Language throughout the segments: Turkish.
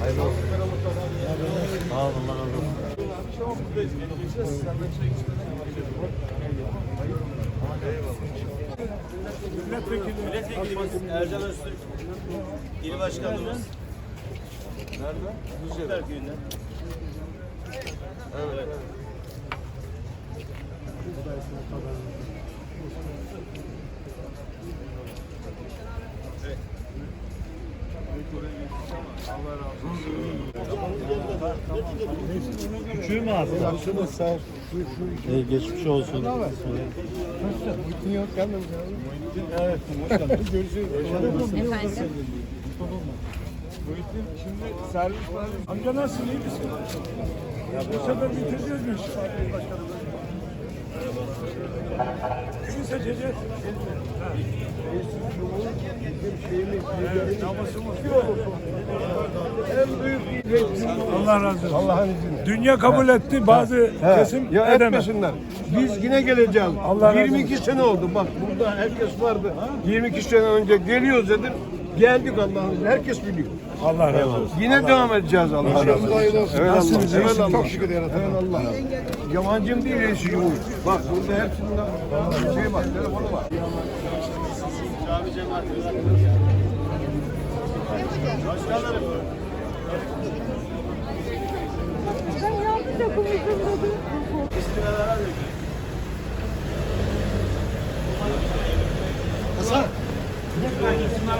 Hayırlı olsun. Sağ olun, Allah razı olsun. Milletvekilimiz Ercan Öztürk, il başkanımız. Nerede? Kuşlar Köyü'nden. Evet. Küçüğü mü abi? Ee, geçmiş olsun. Evet, görüşürüz. Efendim? Şimdi servis var. Amca nasılsın, iyi misin? Ya bu sefer bitireceğiz mi? Seçeceğiz? Allah razı olsun. Allah'ın izniyle. Dünya kabul etti, bazı kesim ya etmesinler. Biz yine geleceğiz. Allah razı 22 sene oldu. Bak burada herkes vardı. 22 sene önce geliyoruz dedim. Geldik izniyle. Herkes biliyor. Allah razı olsun. Yine devam edeceğiz Allah'ın izniyle. Evet Allah. Nasılsınız, Evet? Allah. Çok şükür yarabbim. Evet Allah. Yabancım değil reisi cumhur. Bak burada hepsinde şey var, telefonu var.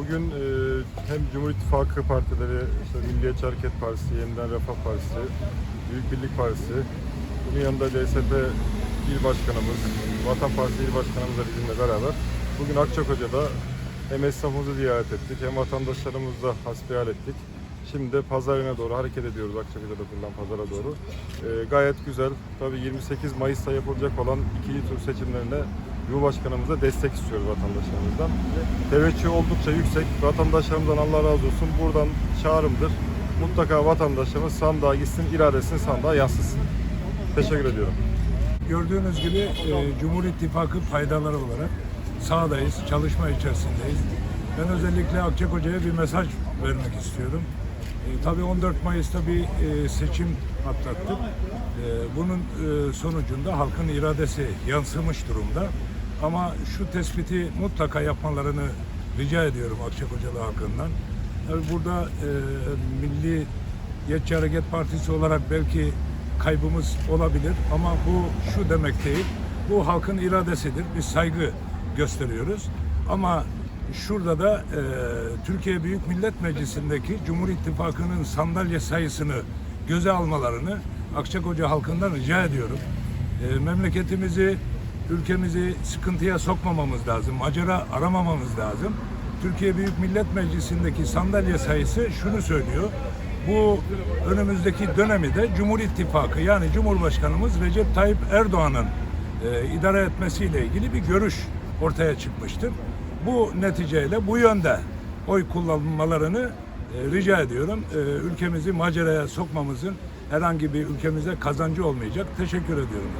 Bugün e, hem Cumhur İttifakı partileri, işte Milliyetçi Hareket Partisi, Yeniden Refah Partisi, Büyük Birlik Partisi, bunun yanında DSP İl Başkanımız, Vatan Partisi İl Başkanımız da bizimle beraber bugün Akçakoca'da hem esnafımızı ziyaret ettik hem vatandaşlarımızla hasbihal ettik. Şimdi de pazarına doğru hareket ediyoruz Akçakoca'da kurulan pazara doğru. E, gayet güzel. Tabii 28 Mayıs'ta yapılacak olan ikinci tur seçimlerine Cumhurbaşkanımıza destek istiyoruz vatandaşlarımızdan. Teveccüh oldukça yüksek. Vatandaşlarımızdan Allah razı olsun. Buradan çağrımdır. Mutlaka vatandaşlarımız sandığa gitsin, iradesini sandığa yansıtsın. Teşekkür ediyorum. Gördüğünüz gibi e, Cumhur İttifakı faydaları olarak sahadayız, çalışma içerisindeyiz. Ben özellikle Akçakoca'ya bir mesaj vermek istiyorum. E, tabii 14 Mayıs'ta bir e, seçim atlattık. E, bunun e, sonucunda halkın iradesi yansımış durumda. Ama şu tespiti mutlaka yapmalarını rica ediyorum Akçakocalı halkından. Tabii burada e, Milli Milliyetçi Hareket Partisi olarak belki kaybımız olabilir ama bu şu demek değil. Bu halkın iradesidir. Biz saygı gösteriyoruz. Ama şurada da e, Türkiye Büyük Millet Meclisi'ndeki Cumhur İttifakı'nın sandalye sayısını göze almalarını Akçakoca halkından rica ediyorum. E, memleketimizi, ülkemizi sıkıntıya sokmamamız lazım. Macera aramamamız lazım. Türkiye Büyük Millet Meclisi'ndeki sandalye sayısı şunu söylüyor. Bu önümüzdeki dönemi de Cumhur İttifakı yani Cumhurbaşkanımız Recep Tayyip Erdoğan'ın e, idare etmesiyle ilgili bir görüş ortaya çıkmıştır. Bu neticeyle bu yönde oy kullanmalarını e, rica ediyorum. E, ülkemizi maceraya sokmamızın herhangi bir ülkemize kazancı olmayacak. Teşekkür ediyorum.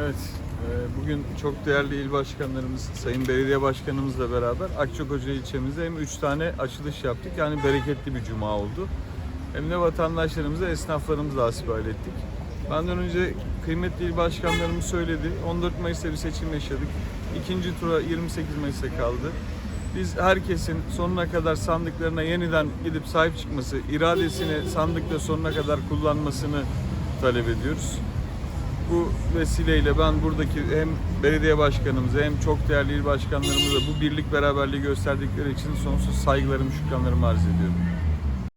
Evet, e, bugün çok değerli il başkanlarımız, sayın belediye başkanımızla beraber Akçakoca ilçemizde hem üç tane açılış yaptık. Yani bereketli bir cuma oldu. Hem de vatandaşlarımıza, esnaflarımızla hasbihal ettik. Benden önce kıymetli il başkanlarımız söyledi. 14 Mayıs'ta bir seçim yaşadık. İkinci tura 28 Mayıs'ta kaldı. Biz herkesin sonuna kadar sandıklarına yeniden gidip sahip çıkması, iradesini sandıkta sonuna kadar kullanmasını talep ediyoruz. Bu vesileyle ben buradaki hem belediye başkanımıza hem çok değerli il başkanlarımıza bu birlik beraberliği gösterdikleri için sonsuz saygılarımı, şükranlarımı arz ediyorum.